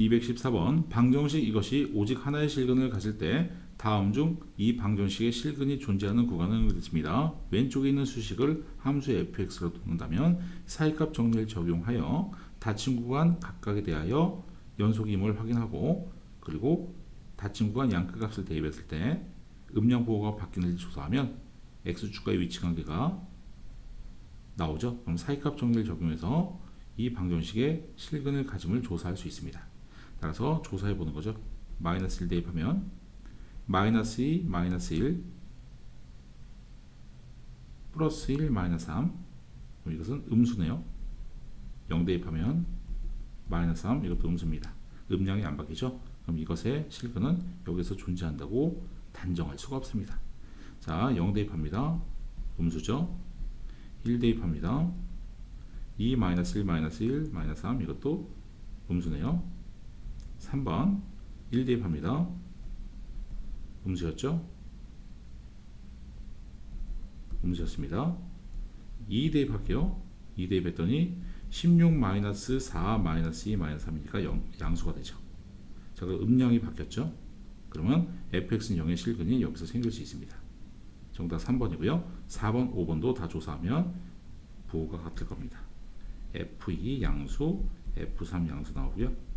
214번 방정식 이것이 오직 하나의 실근을 가질 때 다음 중 이 방정식의 실근이 존재하는 구간은 그렇습니다. 왼쪽에 있는 수식을 함수 fx로 두는다면 사이값 정리를 적용하여 닫힌 구간 각각에 대하여 연속임을 확인하고 그리고 닫힌 구간 양끝 값을 대입했을 때 음량 보호가 바뀌는지 조사하면 x축과의 위치 관계가 나오죠. 그럼 사이값 정리를 적용해서 이 방정식의 실근을 가짐을 조사할 수 있습니다. 따라서 조사해 보는 거죠. 마이너스 1 대입하면 마이너스 2, 마이너스 1, 플러스 1, 마이너스 3. 그럼 이것은 음수네요. 0 대입하면 마이너스 3, 이것도 음수입니다. 음량이 안 바뀌죠? 그럼 이것의 실근은 여기서 존재한다고 단정할 수가 없습니다. 자, 0 대입합니다. 음수죠? 1 대입합니다. 2 마이너스 1 마이너스 1 마이너스 3 이것도 음수네요. 3번 1 대입합니다. 음수였죠? 음수였습니다. 2 대입할게요. 2 대입했더니 16 마이너스 4 마이너스 2 마이너스 3이니까 0, 양수가 되죠. 자, 그 음량이 바뀌었죠? 그러면 fx는 0의 실근이 여기서 생길 수 있습니다. 정답 3번이고요. 4번, 5번도 다 조사하면 부호가 같을 겁니다. F2 양수, F3 양수 나오고요.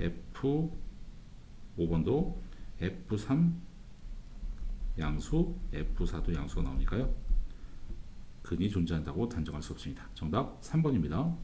F5번도 F3 양수, F4도 양수가 나오니까요. 근이 존재한다고 단정할 수 없습니다. 정답 3번입니다.